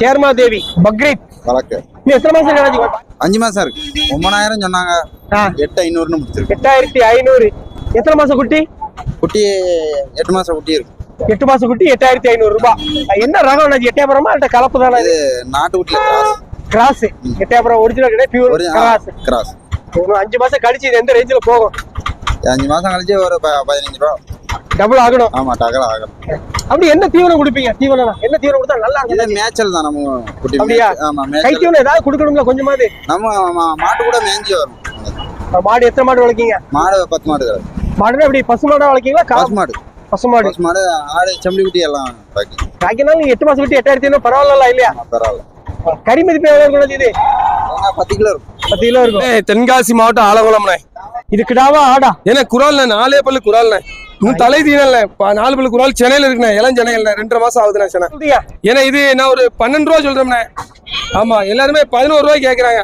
சேர்மா தேவி பக்ரீத். வழக்கு எத்தனை மாசம் கணாஜி அஞ்சு மாசம் இருக்கு. ஒன்பதாயிரம் சொன்னாங்க. எட்டு ஐநூறுன்னு முடிச்சிருக்கு. எட்டாயிரத்தி ஐநூறு. எத்தனை மாசம் குட்டி? குட்டி எட்டு மாசம் குட்டி இருக்கு. எட்டு மாசம் குட்டி எட்டாயிரத்தி ஐநூறு ரூபாய் என்ன ரகம் அண்ணாச்சி எட்டயபுரமா இல்ல கலப்பு தானே? இது நாட்டு குட்டில கிராஸ் கிராஸ் எட்டயபுரம் ஒரிஜினல் கிடையாது பியூர் கிராஸ் கிராஸ் அஞ்சு மாசம் கழிச்சு இது எந்த ரேஞ்சில் போகும்? அஞ்சு மாசம் கழிச்சு ஒரு ப- பதினஞ்சு ரூபா. டபுள் ஆகணும். ஆமா டகல ஆகலாம் அப்படி என்ன தீவனம் கொடுப்பீங்க? தீவனம் என்ன தீவனம் கொடுத்தா நல்லா இருக்கும் மேய்ச்சல் தான் நம்ம குட்டி அப்படியா? ஆமா கை தீவனம் ஏதாவது கொடுக்கணும்ல கொஞ்சமாவது? நம்ம மாட்டு கூட மேய்ஞ்சி வரும். மாடு எத்தனை மாடு வளர்க்கீங்க? மாடு பத்து மாடு மாடுனா எப்படி பசு மாடா வளர்க்கீங்களா கா- பசு மாடு. பசு மாடு? பசு மாடு ஆடு செம்பி குட்டி எல்லாம் பாக்கி. காய்க்கினாலும் நீங்க எட்டு மாசம் விட்டு எட்டாயிரத்தி ஐநூறு பரவாயில்ல இல்லையா? பரவாயில்ல. கறி மதிப்பு எவ்வளவு இருக்கும் இது? பத்து கிலோ இருக்கும். பத்து கிலோ இருக்கும். ஏய், தென்காசி மாவட்டம் ஆலங்குளம்ண்ணே. இது கிடாவா ஆடா. ஏன்னா குரால்ண்ணே நாலே பல்லு குரால்ண்ணே இன்னும் தலை தீனல்ண்ணே ப- நாலு பல்லு குரால் சென்னையில இருக்குண்ணே இளம் சென்னையில. ரெண்டரை மாசம் ஆகுதுண்ணே சென்னை. ஏன்னா இது நான் ஒரு பன்னெண்டு ரூபா சொல்றேண்ணே ஆமா எல்லாருமே பதினோரு ரூபாய் கேக்குறாங்க.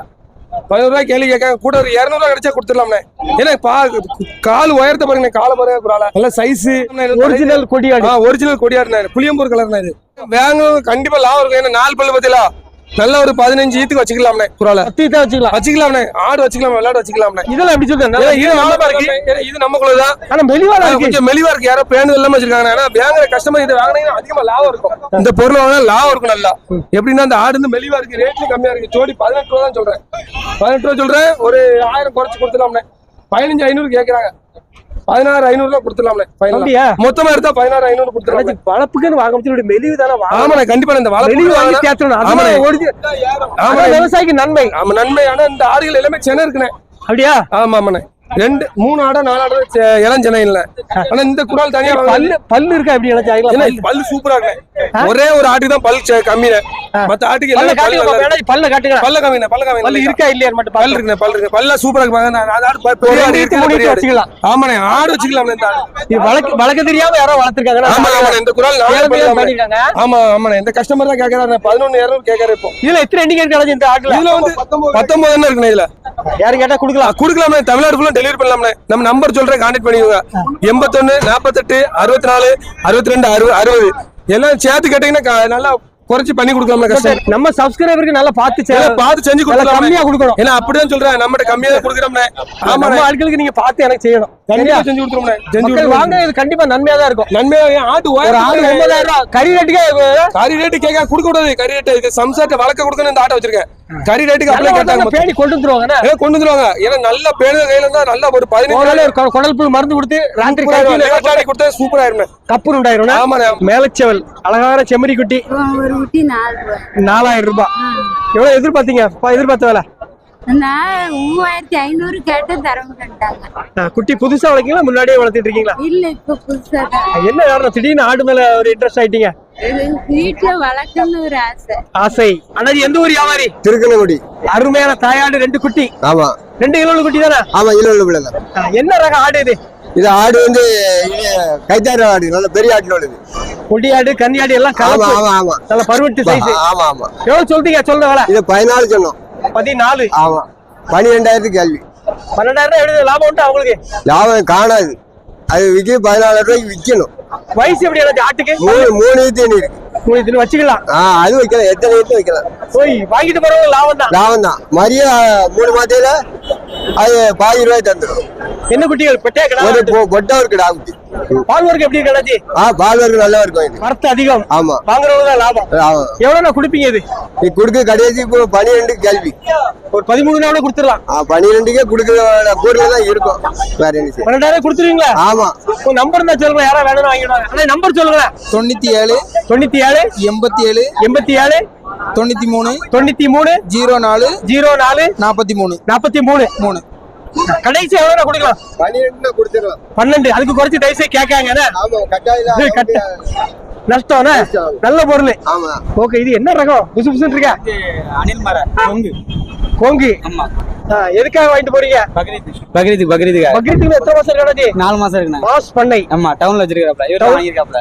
பதினோரு ரூபாய் கேள்வி கேட்காங்க கூட ஒரு இரநூறுவா கிடைச்சா கொடுத்துடலாம்ண்ணே. ஏன்னா பா கால் உயரத்தை பாருங்க காலை பாருங்க குரால நல்ல சைஸ் ஒரிஜினல் கொடியாடு ஒரிஜினல் கொடியாடுண்ணே புளியம்பூர் கலர்ண்ணே இது. வாங்கணும் கண்டிப்பா லாபம் இருக்கும். ஏன்னா நாலு பல்லு பத்திலா நல்ல ஒரு பதினஞ்சு ஈத்துக்கு வச்சுக்கலாம்ண்ணே குரால. பத்து தான் வச்சுக்கலாம். வச்சுக்கலாம்ண்ணே ஆடு வச்சுக்கலாம் விளையாட வச்சுக்கலாம்ண்ணே. இதெல்லாம் எப்படி சொல்றேன் இது நம்ம இருக்கு இது நமக்குள்ளதான் ஆனா மெலிவாடா ஆனா இருக்கு. கொஞ்சம் மெலிவா இருக்கு. யாரோ பேண்டு இல்லாம வச்சிருக்காங்க. ஆனா வாங்குற கஸ்டமர் இதை வாங்கினீங்கன்னா அதிகமா லாபம் இருக்கும். இந்த பொருள் வாங்கினா லாபம் இருக்கும் நல்லா. எப்படின்னா அந்த ஆடு வந்து மெலிவா இருக்கு. ரேட்ல கம்மியா இருக்கு. ஜோடி பதினெட்டு ரூபா தான் சொல்றேன். பதினெட்டு ரூபா சொல்றேன். ஒரு ஆயிரம் குறைச்சு கொடுத்துலாம்ண்ணே பதினஞ்சு ஐநூறு கேக்குறாங்க. பதினாறு ஐநூறு ரூபா கொடுத்துலாம்ண்ணே final ஆ. அப்படியா? மொத்தமா எடுத்தா பதினாறு ஐநூறு கொடுத்துலாம் அண்ணாச்சி, வளர்ப்புக்குன்னு வாங்க முடிச்சு மெலிவு தானே ஆமாண்ணே கண்டிப்பா இந்த மெலிவு வாங்கி விவசாயிக்கு நன்மை. ஆமா நன்மை ஆனா இந்த ஆடுகள் எல்லாமே சென்னை இருக்குண்ணே. அப்படியா? ஆமா ஆமாண்ணே. ரெண்டு மூணு ஆடா நாலு ஆடா சென்னை இல்ல ஆனா இந்த குரால் தனியா பல்லு பல்லு இருக்கா எப்படி இது பல்லு. சூப்பரா இருக்கு. ஒரே ஒரு ஆட்டுக்கு தான் பல் சே- கம்மியில. மத்த ஆட்டுக்கு பல்ல எல்லாமே பல்லு காட்டுங்க இருக்கு. பல்ல காட்டுங்க பல்ல கம்மிண்ணே பல்ல கம்மி பல்லு இருக்கா இல்லையா மட்டும் பல் பல்லு இருக்குண்ணே பல் இருக்கு பல்ல சூப்பரா இருக்கு. இருக்கு. வச்சுக்கலாம். ஆமாண்ணே ஆடு வச்சுக்கலாம் இந்த ஆடு. இது வளர்க்க வளர்க்க தெரியாம யாரோ வளர்த்துருக்காங்க ஆமா ஆமாண்ணே இந்த குரால் நாலே பல்லு தானே. பண்ணிருக்காங்க. ஆமா ஆமாண்ணே இந்த கஸ்டமர் தான் கேக்குறாரு பதினொன்னு இருநூறு கேக்குறாரு இப்போ. இதுல எத்தனை எண்ணிக்கை இருக்கு இந்த ஆட்டுல? இதுல வந்து பத்தொன்பது என்ன இருக்குண்ணே இதுல? யாரு கேட்டா குடுக்கலாம். குடுக்கலாமே தமிழ்நாடு டெலிவரி பண்ணலாம்ண்ணே நம்ம நம்பர் சொல்றேன் கான்டாக்ட் பண்ணிக்கோங்க. எண்பத்தொன்னு நாற்பத்தெட்டு அறுபத்தி நாலு அறுபத்தி ரெண்டு அறுபது. அறுபது எல்லாம் சேர்த்து கேட்டீங்கன்னா நல்லா குறைச்சு பண்ணி கொடுக்கலாம்ல கஷ்டம். நம்ம சப்ஸ்கிரைபருக்கு நல்லா பார்த்து செ- எல்லாம் பார்த்து செஞ்சு கொடுக்கலாம் கம்மியா கொடுக்கணும். ஏன்னா அப்படிதான் சொல்றேன். நம்மகிட்ட கம்மியா தான் கொடுக்குறோம்ண்ணே ஆமாண்ணே. நம்ம ஆட்களுக்கு நீங்க பார்த்து எனக்கு செய்யணும். கண்டிப்பா செஞ்சு கொடுத்துருவோம்ண்ணே. செஞ்சு வாங்க இது கண்டிப்பா நன்மையா தான் இருக்கும். நன்மையா ஏன் ஆட்டு ஒரு ஆடு ஒன்பதாயிரம் ரூபாய் கறி ரேட்டுக்கே கறி ரேட்டு கேட்க கொடுக்க கூடாது. கறி ரேட்டு இது சம்சாரத்தை வளர்க்க கொடுக்கணும் இந்த ஆட்டை வச்சிருக்கேன். கறி ரேட்டுக்கு அப்ளை கேட்டாங்க. பேணி கொண்டு வந்துருவாங்க ஏன் கொண்டு வந்துருவாங்க? ஏன்னா நல்ல பேணுத கையில இருந்தா நல்லா ஒரு பதினஞ்சு ஒரு குடல் புழு மருந்து கொடுத்து ராத்திரி கொடுத்தா சூப்பரா இருக்கும் கப்பு உண்டாயிரும் ஆமாண்ணே. மேலச்செவல் அழகான செம்மறி குட்டி. ரூபாய். நாலாயிரம் ரூபாய். எவ்வளவு எதிர்பார்த்தீங்க? ப- எதிர்பார்த்த வேலை மூவாயிரத்தி ஐநூறு கேட்டு தர மாட்டேன்ட்டாங்க ஆ, குட்டி புதுசா வளர்க்கீங்களா? முன்னாடியே வளர்த்துட்டு இருக்கீங்களா? இல்ல இப்ப புதுசா தான். என்ன காரணம்? திடீர்னு ஆடு மேல ஒரு இன்ட்ரெஸ்ட் ஆயிட்டீங்க. இது வீட்டுல வளர்க்கணும்னு ஒரு ஆசை. ஆசை. அண்ணாஜி எந்த ஊர் வியாபாரி? திருக்கணக்குடி அருமையான தாயாடு ரெண்டு குட்டி. ஆமா. ரெண்டு கிலோ குட்டி தானே? ஆமா இருபது பிள்ளை என்ன ரக ஆடு இது? இது ஆடு வந்து கைத்தாரி ஆடு நல்ல பெரிய ஆட்டுல உள்ளது. கொடி ஆடு கன்னி ஆடு எல்லாம் கலப்பு. ஆமா ஆமா நல்ல பருவட்டு சைஸ் ஆமா ஆமா எவ்வளவு சொல்றீங்க? சொல்ற வேலை. இது பதினாலு சொன்னோம். பதினாலு. ஆமா. பன்னிரெண்டாயிரத்து கேள்வி. பன்னெண்டாயிரம் ரூபாய் லாபம் உண்டு அவங்களுக்கு? லாபம் காணாது. அது விற்க பதினாலாயிரம் ரூபாய்க்கு விற்கணும் வயசு எப்படி எனக்கு ஆட்டுக்கு? மூணு மூணு ஈத்து இருக்கு. மூணு வச்சுக்கலாம். ஆ அது வைக்கலாம். எத்தனை ஈத்து வைக்கலாம்? போய் வாங்கிட்டு போறவங்க லாபம் தான். லாபம் தான். மரியா மூணு மாத்தையில அது பாதி ரூபாய் தந்துடும் என்ன குட்டிகள்? பெட்டையா ஒரு பொட்டை ஒரு கிடா குட்டி. பால் ஒர்க் எப்படி கிடச்சி ஆ பால் நல்லா இருக்கும் இது. வரத்து அதிகம். ஆமா. வாங்குறவங்க தான் லாபம். ஆமா எவ்வளவு கொடுப்பீங்க இது? நீ கொடுக்க கடைசி இப்போ பனிரெண்டு கேள்வி. ஒரு பதிமூணு நாள் கொடுத்துடலாம் பனிரெண்டுக்கே கொடுக்குற தான் இருக்கும். வேற என்ன பன்னெண்டாயிரம் கொடுத்துருவீங்களா? ஆமா. உங்க நம்பர் தான் சொல்லுங்க யாரா வேணும் வாங்கிடுவாங்க. ஆனா நம்பர் சொல்லுங்களேன் தொண்ணூத்தி ஏழு தொண்ணூத்தி ஏழு எண்பத்தி ஏழு எண்பத்தி ஏழு தொண்ணூத்தி மூணு தொண்ணூத்தி மூணு ஜீரோ நாலு ஜீரோ நாலு நாற்பத்தி மூணு நாற்பத்தி மூணு மூணு. கடைசி எவ்வளவு கொடுக்கலாம். பனிரெண்டு கொடுத்துடலாம். பன்னெண்டு. அதுக்கு குறைச்சு தயவுசே கேட்காங்க நஷ்டம்? நல்ல பொருள். ஆமா. ஓகே இது என்ன ரகம்? புசு புசுன்னு இருக்கா? அனில் மர கொங்கு. கோங்கு. ஆமா. எதுக்காக வாங்கிட்டு போறீங்க? பக்ரீத் பக்ரீத் பக்ரீத்துக்கு. பக்ரீத்துக்கு எத்தனை மாசம் இருக்காச்சு நாலு மாசம் இருக்குண்ணா மாஸ் பண்ணை. ஆமா டவுன்ல வச்சிருக்காப்ல இவர் வாங்கியிருக்காப்ல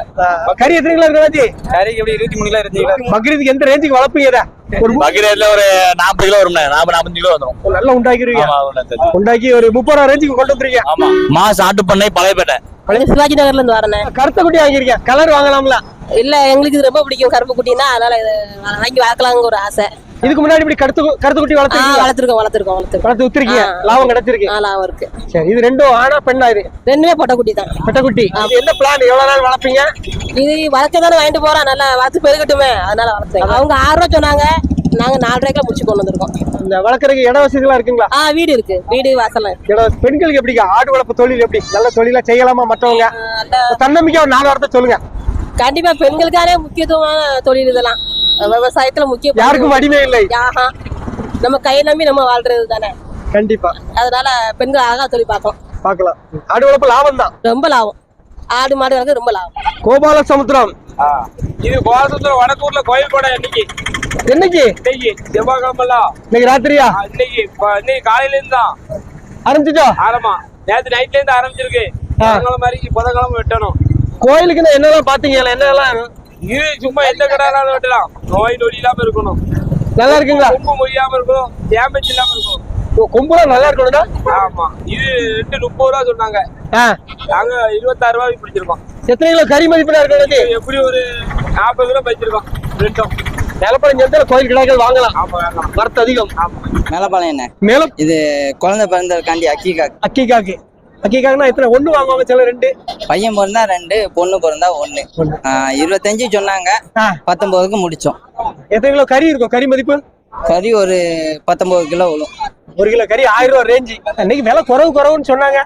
கறி எத்தனை கிலோ இருக்காச்சு கறிக்கு எப்படி இருபத்தி மூணு கிலோ இருபத்தி கிலோ? பக்ரீத்துக்கு எந்த ரேஞ்சுக்கு வளர்ப்பீங்க? ஒரு பக்ரீத்ல ஒரு நாற்பது கிலோ வரும்ண்ணே. நாற்பது நாற்பத்தஞ்சு கிலோ வந்துடும் நல்லா அவ்வளவுதான். உண்டாக்கி ஒரு முப்பது ரூபா ரேஞ்சுக்கு கொண்டு வந்துருக்கீங்க ஆமா. மாஸ் ஆட்டு பண்ணை பழையப்பேட்டை சிவாஜி நகர்ல இருந்து வரேன் கருத்த குட்டி வாங்கிருக்கேன் கலர் வாங்கலாம்ல. இல்ல எங்களுக்கு இது ரொம்ப பிடிக்கும் கருப்பு குட்டினா அதனால வாங்கி வளர்க்கலாங்க ஒரு ஆசை. இதுக்கு முன்னாடி இப்படி கருத்து கருத்து குட்டி ஆ வளர்த்துருக்கீங்க வளர்த்துருக்கோம் வளர்த்துருக்கோம் வளர்த்துருக்கோம். வளர்த்து வித்துருக்கீங்க. லாபம் கிடைச்சிருக்கு. லாபம் இருக்கு. சரி இது ரெண்டும் ஆனா பெண்ணா இது? ரெண்டுமே பொட்டை குட்டி தான். பெட்டக்குட்டி. என்ன பிளான் எவ்வளவு நாள் வளர்ப்பீங்க? இது வளர்க்க தானே வாங்கிட்டு போறோம். நல்லா வளர்த்து பெருகட்டுமே. அதனால வளர்த்துருக்கோம் அவங்க ஆறு ரூபா சொன்னாங்க. நாங்க நாலு முடிச்சு கொண்டு வந்திருக்கோம். இந்த வளர்க்கறதுக்கு இட வசதிகளா இருக்குங்களா? ஆ வீடு இருக்கு. வீடு வசதி- பெண்களுக்கு எப்படிங்க ஆடு வளர்ப்பு தொழில் எப்படி? நல்ல தொழிலா செய்யலாமா மற்றவங்க தன்னம்பிக்கை ஒரு நாலு வாரத்தை சொல்லுங்க. கண்டிப்பா பெண்களுக்கான முக்கியத்துவமான தொழில் இதெல்லாம். விவசாயத்துல முக்கிய பங்கு. யாருக்கும் அடிமை இல்லை. ஆஹா. நம்ம கையை நம்பி நம்ம வாழ்றது தானே? கண்டிப்பா. அதனால பெண்கள் அழகா தொழில் பார்க்கலாம். பார்க்கலாம். ஆடு வளர்ப்பு லாபம் தான். ரொம்ப லாபம். ஆடு மாடு வளர்க்க ரொம்ப லாபம். கோபால சமுத்திரம் இது கோவாசத்துல வடக்கூர்ல கோயில் கூட இன்னைக்கு என்னைக்கு? இன்னைக்கு செவ்வாய்க்கிழமெல்லாம் இன்னைக்கு ராத்திரியா? இன்னைக்கு இன்னைக்கு காலையில இருந்து தான் ஆரம்பிச்சுட்டோ? ஆரம்பா நேத்து நைட்ல இருந்து ஆரம்பிச்சிருக்கு புதன்கிழமை வரைக்கும் புதன்கிழமை வெட்டணும். கோயிலுக்கு என்னெல்லாம் பாத்தீங்க என்னெல்லாம் இது சும்மா எந்த கடையாலும் வெட்டலாம். நோய் நொடி இல்லாம இருக்கணும். நல்லா இருக்குங்களா? கொம்பு மொழியாம இருக்கணும். டேமேஜ் இல்லாம இருக்கணும். கும்பலாம் நல்லா இருக்கணும்டா? ஆமா. இது ரெண்டு முப்பது ரூபா சொன்னாங்க. ஆ. நாங்க இருபத்தாறு ரூபாய்க்கு பிடிச்சிருக்கோம். எத்தனை கிலோ கறி மதிப்பெண்ணா இருக்கு எப்படி ஒரு நாற்பது கிலோ பச்சிருக்கோம் ரெண்டும். நிலப்படம் சேர்த்து கோயில் கிடாய்கள் வாங்கலாம். வரத்து அதிகம். மேலப்பாளையம் என்ன? மேலும் இது குழந்தை பிறந்ததுக்காண்டி அக்கிகா அக்கிக்காக்கு அக்கிக்காக்குனா எத்தனை? ஒண்ணு வாங்குவாங்க சில ரெண்டு? பையன் பிறந்தா ரெண்டு பொண்ணு பிறந்தா ஒண்ணு. இருபத்தஞ்சு சொன்னாங்க. பத்தொன்பதுக்கு முடிச்சோம். எத்தனை கிலோ கறி இருக்கும்? கறி மதிப்பு? கறி ஒரு பத்தொன்பது கிலோ விழும். ஒரு கிலோ கறி ஆயிரம் ரூபாய் ரேஞ்சு இன்னைக்கு விலை குறவு குறவுன்னு சொன்னாங்க.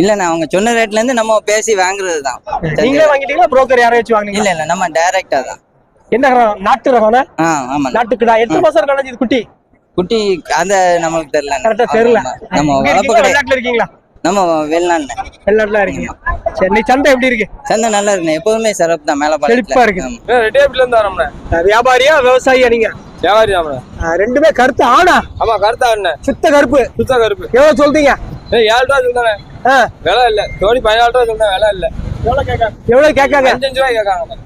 இல்லண்ணா அவங்க சொன்ன ரேட்ல இருந்து நம்ம பேசி வாங்குறது தான் நீங்களே வாங்கிட்டீங்களா? புரோக்கர் யாரையும் வாங்குனீங்க இல்ல இல்ல நம்ம டைரக்டா தான். என்ன ரகம்? நாட்டு ரகம்னா? ஆ ஆமா நாட்டுக்குடா. எத்தனை மாசம் இது குட்டி? குட்டி அந்த நம்மளுக்கு தெரியல. கரெக்டா தெரியல நம்ம வளர்ப்பு இருக்கீங்களா? நம்ம வெளிநாட்டுல. வெளிநாட்டுல இருக்கீங்க. சரி நீ சந்தை எப்படி இருக்கு? சந்தை நல்லா இருக்குண்ணே. எப்போதுமே சிறப்பு தான். செழிப்பா இருக்கு. ரெட்டேபிள்ல இருந்து வரோம்ண்ணே. வியாபாரியா விவசாயியா நீங்க? வியாபாரி ரெண்டுமே கருத்து ஆனா? ஆமா கருத்தா என்ன? சுத்த கருப்பு. சுத்த கருப்பு. எவ்வளவு சொல்றீங்க? ஏழு ரூபா சொல்லுதானே ஆ, விலை இல்ல. ஜோடி பதினாலு ரூபா சொல்லுங்க விலை இல்ல. எவ்வளவு கேட்காங்க எவ்வளவு கேட்காங்க அஞ்சு அஞ்சு ரூபாய் கேட்காங்க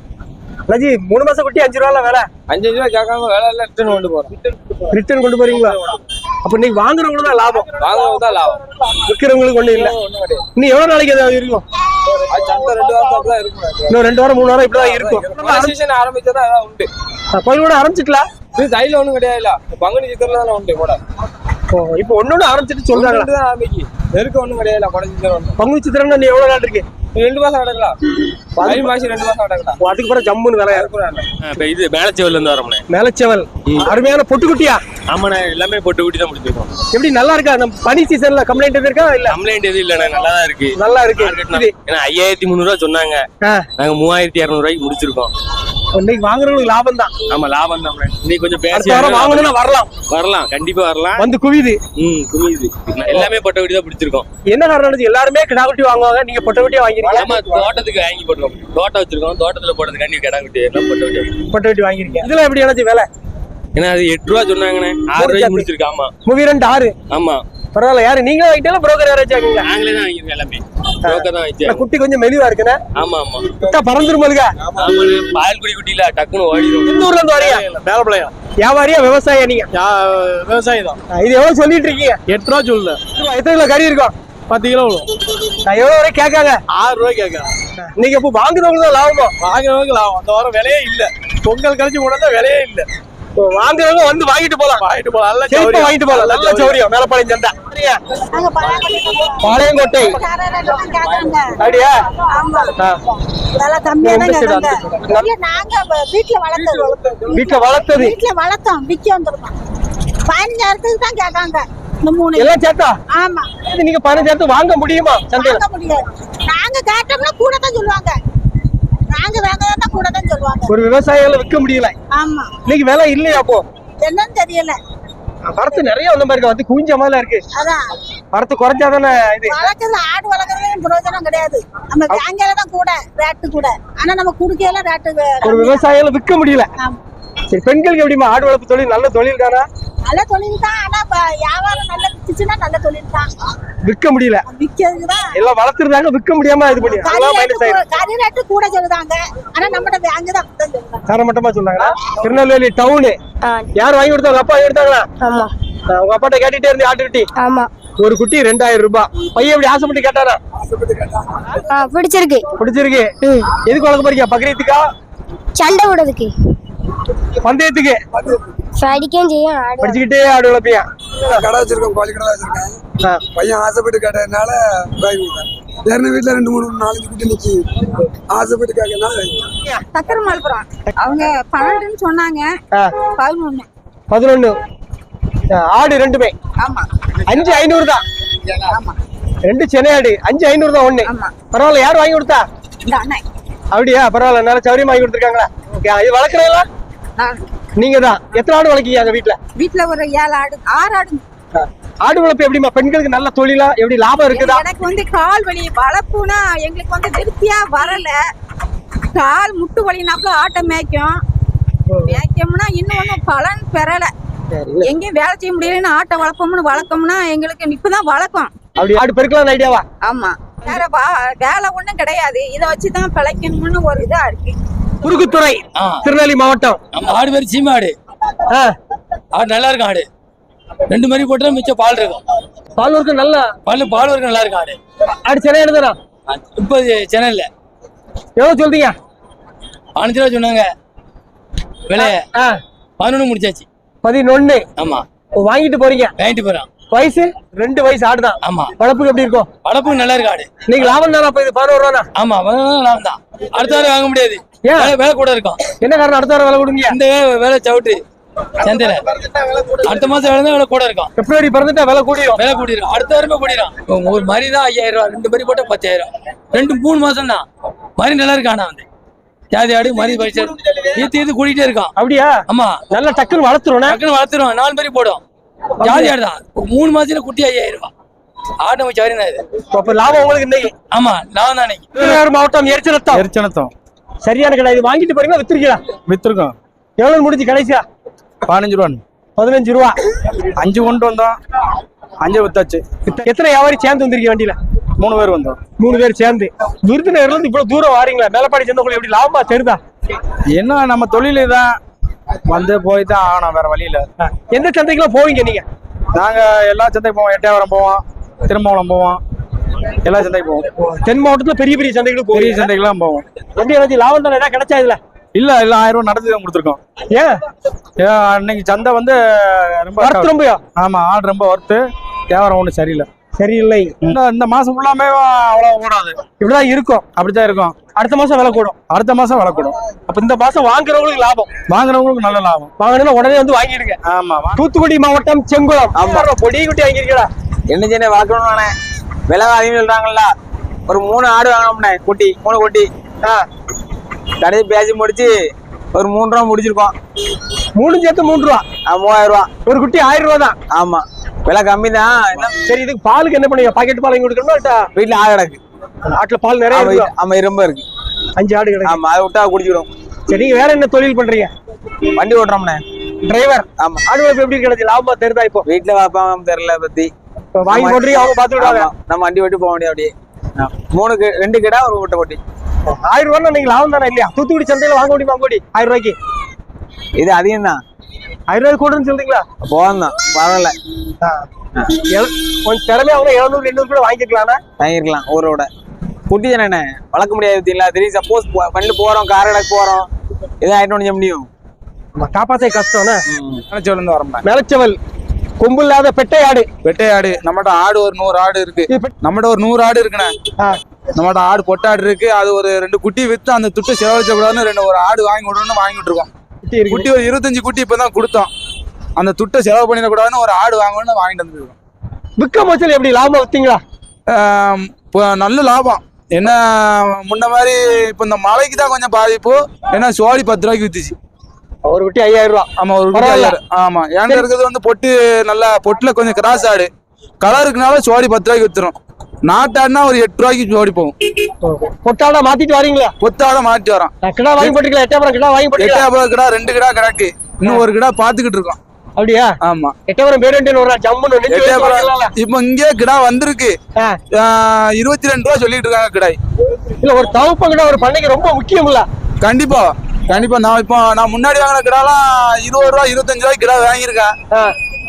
ரஜி மூணு மாசம் குட்டி அஞ்சு ரூபால வேலை? அஞ்சு அஞ்சு ரூபாய் கேட்காம விலை இல்ல ரிட்டர்ன் கொண்டு போறோம். ரிட்டர்ன் கொண்டு போறீங்களா? அப்ப நீங்க வாங்குறவங்களுக்கு தான் லாபம். வாங்குறது தான் லாபம். விற்கிறவங்களுக்கு ஒண்ணு இல்ல. கிடையாது. இன்னும் எவ்வளவு நாளைக்கு அது இருக்கும். இன்னும் ரெண்டு வாரம் மூணு வாரம் இப்படிதான் இருக்கும். மழை சீசன் ஆரம்பிச்சா தான் அதான் உண்டு. கூட ஆரம்பிச்சுக்கலாம். இது தைல ஒண்ணும் கிடையாதுல்ல பங்குனி சித்திரல தானே உண்டு கூட. இப்போ ஒன்னொன்னு ஆரம்பிச்சிட்டு ஒண்ணு தான் ஆரம்பிக்கு நெருக்கம் ஒண்ணும் கிடையாதுல கொடை சித்திரம் ஒண்ணு. பங்கு சித்திரம்னா நீ எவ்வளவு நாள் இருக்கு? ரெண்டு மாசம் நடக்கலாம் தை மாசம் ரெண்டு மாசம் நடக்கலாம் அதுக்கு பிறகு ஜம்முன்னு வேலையா? இப்ப இது மேலச்சேவல்ல இருந்து வரோம்ண்ணே மேலச்செவல். அருமையான பொட்டுக்குட்டியா? ஆமாண்ணே எல்லாமே போட்டு கூட்டி தான் முடிச்சிருக்கோம். எப்படி நல்லா இருக்கா? நம்ம பனி சீசன்ல கம்ப்ளைண்ட் எதுவும் இருக்கா? இல்ல. கம்ப்ளைண்ட் எதுவும் இல்லண்ணே நல்லா தான் இருக்கு. நல்லா இருக்கு. ஏன்னா ஐயாயிரத்தி முந்நூறுவா சொன்னாங்க. நாங்க மூவாயிரத்தி இரநூறு ரூபாய்க்கு முடிச்சிருக்கோம். இன்னைக்கு வாங்குறவங்களுக்கு லாபம் தான். ஆமா லாபம் தான் இன்னைக்கு கொஞ்சம் பேசி வாங்கணும்னா வரலாம். வரலாம் கண்டிப்பா வரலாம். வந்து குவிது ம் குமியுது எல்லாமே பொட்டை கூட்டி தான் பிடிச்சிருக்கோம். என்ன காரணம்? எல்லாருமே கிடா குட்டி வாங்குவாங்க நீங்க பொட்டை குட்டியா வாங்கிருக்கீங்க? ஆமா தோட்டத்துக்கு வாங்கி போட்டுருக்கோம். தோட்டம் வச்சிருக்கோம். தோட்டத்துல போடுறதுக்காண்டி கிடா குட்டி எல்லாம் பொட்டை குட்டி. பொட்டை குட்டி வாங்கிருக்கீங்க. இதுல எப்படி எனக்கு வேலை? ஏன்னா அது எட்டு ரூபா சொன்னாங்கண்ணே. ஆறு ரூபாய்க்கு முடிச்சிருக்கு ஆமா. மூவி ரெண்டு ஆறு. ஆமா. பரவாயில்ல யாரு? நீங்களே வாங்கிட்டாலும் புரோக்கர் யாராச்சும் வாங்கிங்களா நாங்களே தான் வாங்கிருக்கோம் எல்லாமே. broker தான் இந்த வச்சேன் குட்டி கொஞ்சம் மெலிவா இருக்குண்ணே. ஆமா ஆமா. விட்டா பறந்துரும் போலுங்க ஆமாண்ணே பால்குடி குட்டியில டக்குன்னு ஓடிடும் எந்த ஊர்ல இருந்து வரீங்க மேலப்பாளையம் வியாபாரியா விவசாயியா நீங்க? விவசாயி தான். இது எவ்வளவு சொல்லிட்டு இருக்கீங்க எட்டு ரூபா சொல்லுல எத்தனை கிலோ கறி இருக்கும்? பத்து கிலோ நான் எவ்வளவு வரை கேட்காங்க? ஆறு ரூபாய் கேட்கறேன் நீங்க இப்ப வாங்குறவங்களுக்கு தான் லாபமோ? வாங்குறவங்க லாபம். அந்த வாரம் விலையே இல்ல. பொங்கல் கழிச்சு போனா விலையே இல்ல. வாங்குறவங்க வந்து வாங்கிட்டு போலாம். வாங்கிட்டு போலாம். நல்ல. வாங்கிட்டு போலாம். நல்ல சௌரியம். மேலப்பாளையம் சந்தா. பழம் பாளையங்கோட்டை. அப்படியா? வீட்டுல வளர்த்தது. வீட்டுல வளர்த்தோம். விக்க வந்துருக்கோம். பதினஞ்சாயிரத்துக்கு தான் கேட்காங்க எல்லாம் சேர்த்தா? ஆமா. இது நீங்க பணம் சேர்த்து வாங்க முடியுமா? சந்தையில? வாங்க முடியாது. நாங்க கேட்டோம்னா கூட தான் சொல்லுவாங்க. நாங்க வாங்குறதா கூட தான் சொல்லுவாங்க. ஒரு விவசாயிகளை விற்க முடியல. ஆமா. இன்னைக்கு விலை இல்லையா அப்போ? என்னன்னு தெரியல. வரத்து நிறைய வந்த மாதிரி வந்து குஞ்ச மாதிரி இருக்கு. அதான். வரத்து குறைஞ்சாதானே இது? வளர்க்கறது ஆடு வளர்க்கறதுல பிரயோஜனம் கிடையாது. நம்ம வாங்கல தான் கூட ரேட்டு கூட. ஆனா நம்ம குடுக்கையில ரேட்டு ஒரு விவசாயிகளை விற்க முடியல. சரி பெண்களுக்கு எப்படிமா ஆடு வளர்ப்பு தொழில் நல்ல தொழில் தானா நல்ல தொழில் தான் ஆனா இப்ப வியாபாரம் நல்ல வித்துச்சுன்னா நல்ல தொழில் தான் விற்க முடியல. விக்கிறதுக்கு தான் எல்லாம் வளர்த்துருந்தாங்க விற்க முடியாம இது பண்ணி கறி ரேட்டு கூட- சொல்லுதாங்க. ஆனா நம்மகிட்ட வாங்கி தான் அப்படிதான் சொல்லுவாங்க தரமட்டமா சொன்னாங்களா? திருநெல்வேலி டவுனு யார் வாங்கி கொடுத்தாங்க அப்பா வாங்கி கொடுத்தாங்களா? ஆமா. உங்க அப்பாட்ட கேட்டுட்டே இருந்து ஆட்டு குட்டி? ஆமா. ஒரு குட்டி ரெண்டாயிரம் ரூபாய். பையன் எப்படி ஆசைப்பட்டு கேட்டாரா? பிடிச்சிருக்கு. பிடிச்சிருக்கு. எதுக்கு வளர்க்க போறீங்க? பக்ரீத்துக்கா? சண்டை விடுறதுக்கு பந்தயத்துக்கு. படிக்கவும் செய்யும் ஆடு படிச்சுக்கிட்டே ஆடு வளர்ப்பியா கடை வச்சிருக்கோம் கோழி கடை வச்சிருக்கேன். பையன் ஆசைப்பட்டு கேட்டதுனால வாங்கி கொடுத்தேன். ஏற்கனவே வீட்டுல ரெண்டு மூணு நாலஞ்சு குட்டி நிக்கி. ஆசைப்பட்டு கேட்கறதுனால. சக்கர மலப்புறம் அவங்க பன்னெண்டுன்னு சொன்னாங்க. பதினொன்னு. பதினொன்னு. ஆடு ரெண்டுமே. ஆமா. அஞ்சு ஐநூறு தான். ஆமா. ரெண்டு சென்னை ஆடு அஞ்சு ஐநூறு தான் ஒண்ணு. ஆமா. பரவாயில்ல யார் வாங்கி கொடுத்தா? அப்படியா? பரவாயில்ல நல்ல சௌரியம் வாங்கி கொடுத்துருக்காங்களா? ஓகே இது வளர்க்குறீங்களா நான் நீங்க தான் எத்தனை ஆடு வளர்க்கீங்க அங்க வீட்டுல வீட்டுல ஒரு ஏழு ஆடு ஆறு ஆடு. ஆடு வளர்ப்பு எப்படிமா பெண்களுக்கு நல்ல தொழிலா? எப்படி லாபம் இருக்குதா? எனக்கு வந்து கால் வலி வளர்ப்புனா எங்களுக்கு வந்து திருப்தியா வரல. கால் முட்டு வலினாப்புல ஆட்டை மேய்க்கும். மேய்க்கோம்னா இன்னும் ஒன்றும் பலன் பெறல. எங்கேயும் வேலை செய்ய முடியலன்னு ஆட்டை வளர்ப்போம்னு வளர்க்கோம்னா எங்களுக்கு இப்பதான் வளர்க்கும். அப்படி ஆடு பெருக்கலாம் ஐடியாவா ஆமா. வேற வேலை ஒண்ணும் கிடையாது. இதை வச்சுதான் பிழைக்கணும்னு ஒரு இதா இருக்கு. குறுக்குத்துறை திருநெல்வேலி மாவட்டம். நம்ம ஆடு பேர் சீமை ஆடு ஆடு நல்லா இருக்கும் ஆடு. ரெண்டு மாதிரி போட்டா மிச்சம் பால் இருக்கும். பால் வர்க்கம் நல்ல? பால் பால் வரைக்கும் நல்லா இருக்கும் ஆடு. ஆடு சென்னை எடுத்துறா இப்போ சென்னையில். எவ்வளவு சொல்றீங்க? பதினஞ்சு ரூபா சொன்னாங்க. விலை பதினொன்று முடிச்சாச்சு. பதினொன்னு. ஆமா. வாங்கிட்டு போறீங்க? வாங்கிட்டு போறோம். வயசு? ரெண்டு வயசு ஆடுதான். ஆமா. வளர்ப்புக்கு எப்படி இருக்கும்? வளர்ப்புக்கு நல்லா இருக்கு ஆடு. நீங்க லாபம் தானே அப்ப இது பதினோரு ரூபா ஆமா லாபம் தான். அடுத்த வாரம் வாங்க முடியாது. ஏன்? விலை- விலை கூட இருக்கும். என்ன காரணம்? அடுத்த வாரம் விலை கொடுங்க. இந்த வேலை சவுட்டு. சந்தையில அடுத்த மாசம் வேலை தான் விலை கூட இருக்கும். பிப்ரவரி பிறந்துட்டா விலை கூடியும் விலை கூடிரும். அடுத்த வாரமே கூடிரும். ஒரு மாதிரி தான் ஐயாயிரம் ரூபா ரெண்டு மாதிரி போட்டா பத்தாயிரம். ரெண்டு மூணு மாசம் தான். மாதிரி நல்லா இருக்கு ஆனா வந்து? ஜாதி ஆடு மாதிரி பைசா ஈத்து ஈத்து கூட்டிகிட்டே இருக்கான் அப்படியா? ஆமா. நல்ல டக்குன்னு வளர்த்துரும் டக்குன்னு வளர்த்துருவோம் நாலு மாதிரி போடும். ஜாதி ஆடு தான். மூணு மாசத்துல குட்டி ஐயாயிரம் ரூபாய். ஆடு நம்ம சவரி தான் இது. அப்ப லாபம் உங்களுக்கு இன்னைக்கு. ஆமா நான் தான் இன்னைக்கு. மாவட்டம் எரிச்சலத்தம். எரிச்சனத்தம் சரியான கடை. இது வாங்கிட்டு போறீங்களா வித்துருக்கீங்களா? வித்துருக்கோம். எவ்வளவு முடிஞ்சு கடைசியா? பதினஞ்சு ரூபான்னு. பதினஞ்சு ரூபா. அஞ்சு கொண்டு வந்தோம். அஞ்சு வித்தாச்சு. எத்தனை வியாபாரி சேர்ந்து வந்திருக்கீங்க வண்டியில? மூணு பேர் வந்தோம். மூணு பேர் சேர்ந்து. விருதுநகர்ல இருந்து இவ்வளவு தூரம் வாரீங்களா? மேலப்பாடி சேர்ந்த உங்களுக்கு எப்படி லாபமா தெரியுதா என்ன நம்ம தொழில் தான். வந்து போய் தான் ஆகணும் வேற வழியில எந்த சந்தைக்குலாம் போவீங்க நீங்க? நாங்க எல்லா சந்தைக்கு போவோம். எட்டயபுரம் போவோம் திருமாவளம் போவோம். எல்லா சந்தைக்கு போவோம். தென் மாவட்டத்துல பெரிய பெரிய சந்தைகளுக்கு பெரிய போவீங்க? சந்தைக்கெல்லாம் போவோம். எப்படி எனக்கு லாபம் தானே கிடைச்சா இதுல? இல்ல இல்ல ஆயிரம் ரூபாய் நடத்தி தான் கொடுத்துருக்கோம். ஏன்? அன்னைக்கு சந்தை வந்து ரொம்ப ரொம்பயா? ஆமா ஆடு ரொம்ப ஒர்த்து வியாபாரம் ஒன்றும் சரியில்லை. சரியில்லை. இந்த மாசம் ஃபுல்லாமே அவ்வளோ ஓடாது இப்படிதான் இருக்கும். அப்படித்தான் இருக்கும். அடுத்த மாசம் விலை கூடும். அடுத்த மாசம் வளர்க்கணும் அப்ப இந்த மாசம் வாங்குறவங்களுக்கு லாபம். வாங்குறவங்களுக்கு நல்ல லாபம். வாங்கணும்னா உடனே வந்து வாங்கிடுங்க. ஆமா தூத்துக்குடி மாவட்டம் செங்குளம். ஆமா. பொடி குட்டி வாங்கிருக்கீங்களா என்ன சின்ன வளர்க்கணும்ண்ணே விலை அதிகம் சொல்றாங்கல்ல. ஒரு மூணு ஆடு வாங்கணும்ண்ணே குட்டி மூணு குட்டி. ஆ, கடைசி பேசி முடிச்சு ஒரு மூணு ரூபா முடிச்சிருக்கோம். மூணு சேர்த்து மூணு ரூபா. மூவாயிரம் ரூபா. ஒரு குட்டி ஆயிரம் ரூபா தான். ஆமா. விலை கம்மி தான். சரி இதுக்கு பாலுக்கு என்ன பண்ணுவீங்க? பாக்கெட் பால் வாங்கி கொடுக்கணுமா இல்லட்டா? வீட்டுல ஆடு கிடக்கு. ஆட்டுல பால் நிறைய ஆமா, ரொம்ப இருக்கு. அஞ்சு ஆடு கிடக்கு. ஆமா அதை விட்டா குடிச்சிடும். சரி நீங்க வேற என்ன தொழில் பண்றீங்க? வண்டி ஓட்டுறோம்ண்ணே. டிரைவர் ஆமா. ஆடு எப்படி கிடைச்சு லாபமா தெரியுதா இப்போ? வீட்டுல பார்ப்பாங்க தெரியல பத்தி. வாங்கி போட்டுறீங்க அவங்க பாத்து விடுவாங்க ஆமா, நம்ம வண்டி ஓட்டி போக முடியும் அப்படியே மூணு கி- ரெண்டு கிடா ஒரு முட்டை போட்டி. ஆயிரம் ரூபா நீங்க லாபம் தானே இல்லையா? தூத்துக்குடி சந்தையில வாங்க முடியுமா கோடி ஆயிரம் ரூபாய்க்கு. இது அதிகம் தான் ஆயிரம் ரூபாய் கூடன்னு சொல்றீங்களா? போதும் தான் பரவாயில்ல கொஞ்சம் திறமையா அவங்க எழுநூறு எண்ணூறு கூட வாங்கிக்கலாம்னா வாங்கிருக்கலாம் ஊரோட குட்டி தானே வளர்க்க முடியாது பார்த்தீங்களா? திடீர்னு சப்போஸ் வண்டியில் போறோம் கார் எடுக்க போறோம். எதுவும் ஆயிட்டு செய்ய முடியும். காப்பாத்தே கஷ்டம்னா இருந்து வரோம்ண்ணா நிலச்சவல் கொம்பு இல்லாத பெட்டை ஆடு. வெட்டை ஆடு. நம்மகிட்ட ஆடு ஒரு நூறு ஆடு இருக்கு. நம்மகிட்ட ஒரு நூறு ஆடு இருக்குண்ணே. நம்மகிட்ட ஆடு பொட்டாடு இருக்கு. அது ஒரு ரெண்டு குட்டி வித்து அந்த துட்டை செலவழிச்ச கூடாதுன்னு ரெண்டு ஒரு ஆடு வாங்கி விடணும்னு வாங்கிட்டு இருக்கோம் குட்டி ஒரு இருபத்தஞ்சு குட்டி இப்பதான் கொடுத்தோம். அந்த துட்டை செலவு பண்ணிடக்கூடாதுன்னு ஒரு ஆடு வாங்கணும்னு வாங்கிட்டு வந்துருக்கோம். விற்க மோச்சல் எப்படி? லாபம் வித்தீங்களா? நல்ல லாபம். என்ன முன்ன மாதிரி இப்போ இந்த மழைக்கு தான் கொஞ்சம் பாதிப்பு. ஏன்னா சோழி பத்து ரூபாய்க்கு வித்துச்சு. ஒரு குட்டி ஐயாயிரம் ரூபா. ஆமா ஒரு குட்டி பரவாயில்ல. ஐயாயிரம். ஆமா என்கிட்ட இருக்கிறது வந்து பொட்டு நல்லா பொட்டுல கொஞ்சம் கிராஸ் ஆடு. கலருக்குனால சோடி பத்து ரூபாய்க்கு வித்துரும். நாட்டாடுனா ஒரு எட்டு ரூபாய்க்கு ஜோடி போகும். பொட்டாடா மாத்திட்டு வரீங்களா? கொத்தாட மாட்டி வரோம். கிடா வாங்கி போட்டுக்கலாம் எட்டாபுரம் கிடா வாங்கி எட்டாயிரம் கிடா ரெண்டு கிடா கிடக்கு. இன்னும் ஒரு கிடா பாத்துக்கிட்டு இருக்கோம். அப்படியா? ஆமா. எட்டாபுரம் பேருந்து ஒரு ஜம்முன்னு இப்ப இங்கே கிடா வந்திருக்கு. இருபத்தி ரெண்டு ரூபா சொல்லிட்டு இருக்காங்க கிடாய். இல்ல ஒரு தவப்பம் கிட்ட ஒரு பண்ணைக்கு ரொம்ப முக்கியம்ல. கண்டிப்பா. கண்டிப்பா நான் இப்போ நான் முன்னாடி வாங்கின கிடாலாம் இருபது ரூபா இருபத்தஞ்சு ரூபாய்க்கு கிடா வாங்கியிருக்கேன்.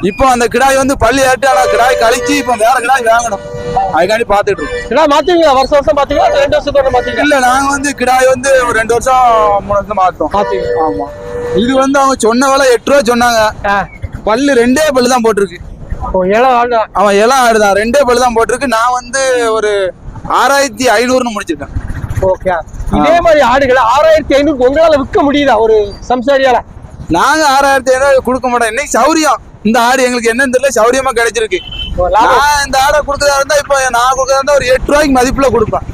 இப்போ அந்த கிடாய் வந்து பள்ளி ஏட்டு ஆனா கிடாய் கழிச்சு இப்போ வேற கிடாய் வாங்கணும். அதுக்காண்டி பாத்துட்டு இருக்கோம். கிடா மாத்துவீங்களா? வருஷம் வருஷம் மாத்துவீங்களா? இல்ல ரெண்டு வருஷத்துக்கு மாத்துவீங்களா? இல்ல நாங்க வந்து கிடாய் வந்து ஒரு ரெண்டு வருஷம் மூணு வருஷம் மாத்தோம் ஆமா. இது வந்து அவங்க சொன்ன விலை எட்டு ரூபா சொன்னாங்க. பல்லு ரெண்டே பல்லு தான் போட்டிருக்கு. ஆடு அவன் எல்லாம் ஆடுதான் ரெண்டே பல்லு தான் போட்டிருக்கு. நான் வந்து ஒரு ஆறாயிரத்தி ஐநூறுன்னு முடிச்சிருக்கேன். ஓகே. இதே மாதிரி ஆடுகளை ஆறாயிரத்தி ஐநூறு உங்களால விற்க முடியுதா? ஒரு சம்சாரியால. நாங்க ஆறாயிரத்தி ஐநூறு கொடுக்க மாட்டோம். இன்னைக்கு சௌரியம். இந்த ஆடு எங்களுக்கு என்னன்னு தெரியல சௌரியமா கிடைச்சிருக்கு. நான் இந்த ஆடை கொடுக்கறதா இருந்தா இப்போ நான் கொடுக்கறதா இருந்தா ஒரு எட்டு ரூபாய்க்கு மதிப்புல கொடுப்பேன்.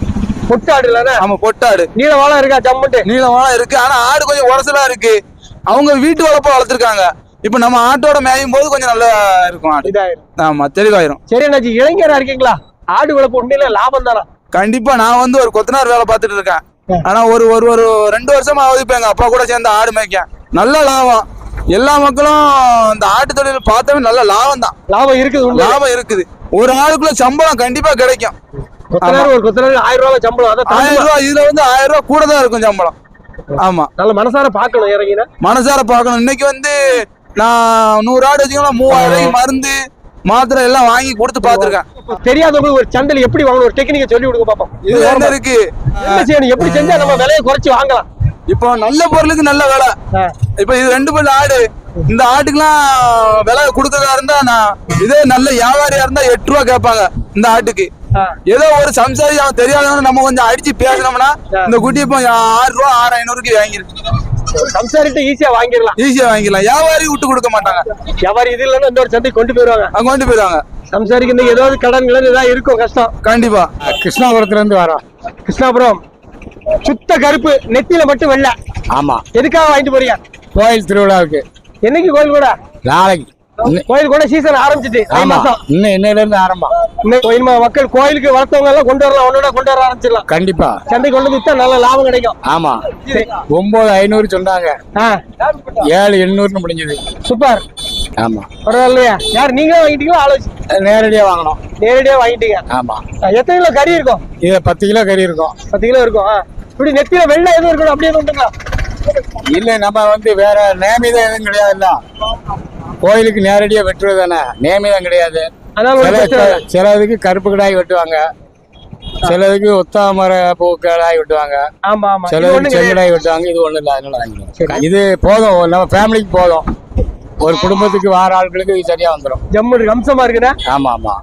பொட்டு ஆடு இல்லைன்னா ஆமா பொட்டாடு. நீல வாழை இருக்கா ஜம்முட்டு நீளமான இருக்கு. ஆனா ஆடு கொஞ்சம் உரசலா இருக்கு. அவங்க வீட்டு வளர்ப்ப வளர்த்துருக்காங்க. இப்ப நம்ம ஆட்டோட மேயும் போது கொஞ்சம் நல்லா இருக்கும் ஆடு. ஆமா தெளிவாயிரும். சரி அண்ணாச்சி இளைஞரா இருக்கீங்களா? ஆடு வளர்ப்பு உண்மையில லாபம் தானா? கண்டிப்பா நான் வந்து ஒரு கொத்தனார் வேலை பார்த்துட்டு இருக்கேன். ஆனா ஒரு ஒரு ஒரு ரெண்டு வருஷமா ஆகுது இப்ப எங்க அப்பா கூட சேர்ந்து ஆடு மேய்க்க. நல்ல லாபம். எல்லா மக்களும் இந்த ஆட்டு தொழில் பார்த்தாவே நல்ல லாபம் தான். லாபம் இருக்குது லாபம் இருக்குது. ஒரு ஆளுக்குள்ள சம்பளம் கண்டிப்பா கிடைக்கும். ஒரு கொத்தனார் ஆயிரம் ரூபாய் சம்பளம் ஆயிரம் ரூபாய் இதுல வந்து ஆயிரம் ரூபாய் கூட தான் இருக்கும் சம்பளம். ஆமா. நல்ல மனசார பாக்கணும் இறங்கினா. மனசார பார்க்கணும். இன்னைக்கு வந்து நான் நூறு ஆடு வச்சுக்கலாம் மூவாயிரம் ரூபாய்க்கு மருந்து மாத்திரை எல்லாம் வாங்கி கொடுத்து பார்த்துருக்கேன். தெரியாதவங்களுக்கு ஒரு சந்தையில் எப்படி வாங்கணும் ஒரு டெக்னிக்கை சொல்லி கொடுக்க பார்ப்போம் இது என்ன இருக்கு? என்ன செய்யணும் எப்படி செஞ்சா நம்ம விலையை குறைச்சு வாங்கலாம். இப்போ நல்ல பொருளுக்கு நல்ல விலை. இப்போ இது ரெண்டு பல்லு ஆடு. இந்த ஆட்டுக்கெல்லாம் விலை கொடுக்கறதா இருந்தா நான் இதே நல்ல வியாபாரியா இருந்தா எட்டு ரூபா கேட்பாங்க இந்த ஆட்டுக்கு. ஏதோ ஒரு சம்சாரி அவன் தெரியாதவன நம்ம கொஞ்சம் அடிச்சு பேசினோம்னா இந்த குட்டி இப்போ ஆறு ரூபா ஆறு ஐநூறுக்கு வாங்கிருக்கு சம்சாரிட்ட ஈஸியா வாங்கிடலாம். ஈஸியா வாங்கிக்கலாம் வியாபாரி விட்டு கொடுக்க மாட்டாங்க. வியாபாரி இது இல்லைன்னா இந்த ஒரு சந்தை கொண்டு போயிருவாங்க அவங்க கொண்டு போயிடுவாங்க. சம்சாரிக்கு இந்த ஏதாவது கடன் கிடன் ஏதாவது இருக்கும் கஷ்டம். கண்டிப்பா. கிருஷ்ணாபுரத்துல இருந்து வரோம் கிருஷ்ணாபுரம். சுத்த கருப்பு நெத்தியில மட்டும் வெள்ளை. ஆமா. எதுக்காக வாங்கிட்டு போறீங்க? கோயில் திருவிழாவுக்கு. என்னைக்கு கோயில் கூட? நாளைக்கு. கோயில் கூட சீசன் ஆரம்பிச்சிட்டு இன்னும் இன்னையில இருந்து ஆரம்பம். இன்னும் கோயில் மக்கள் கோயிலுக்கு வளர்த்தவங்க எல்லாம் கொண்டு வரலாம். ஒன்னோட கொண்டு வர ஆரம்பிச்சிடலாம். கண்டிப்பா. சந்தை கொண்டு வந்து நல்ல லாபம் கிடைக்கும். ஆமா. ஒன்பது ஐநூறு சொன்னாங்க. ஏழு எண்ணூறுன்னு முடிஞ்சது. சூப்பர். ஆமா. பரவாயில்லையா. யார் நீங்களே வாங்கிட்டீங்களா? ஆலோசி நேரடியா வாங்கினோம் நேரடியா வாங்கிட்டீங்க. ஆமா. எத்தனை கிலோ கறி இருக்கும்? இது பத்து கிலோ கறி இருக்கும். பத்து கிலோ இருக்கும். இப்படி நெத்தியில வெள்ளை எதுவும் இருக்கணும்? அப்படியே கொண்டுங்களா இல்ல நம்ம வந்து வேற நேமிதம் எதுவும் கிடையாதுல்ல. கோயிலுக்கு நேரடியா வெட்டுறது தானே? நேமிதம் கிடையாது. சில. சிலதுக்கு கருப்பு கிடாய் வெட்டுவாங்க. சிலதுக்கு ஒத்தாமர பூ கிடாய் வெட்டுவாங்க. ஆமா ஆமா. இது சிலதுக்கு. செங்கடாய் வெட்டுவாங்க. இது ஒண்ணு இல்ல. அதனால இது போதும். நம்ம ஃபேமிலிக்கு போதும். ஒரு குடும்பத்துக்கு வார ஆட்களுக்கு இது சரியா வந்துடும் ஜம்மு அம்சமா இருக்குதா? ஆமா ஆமா.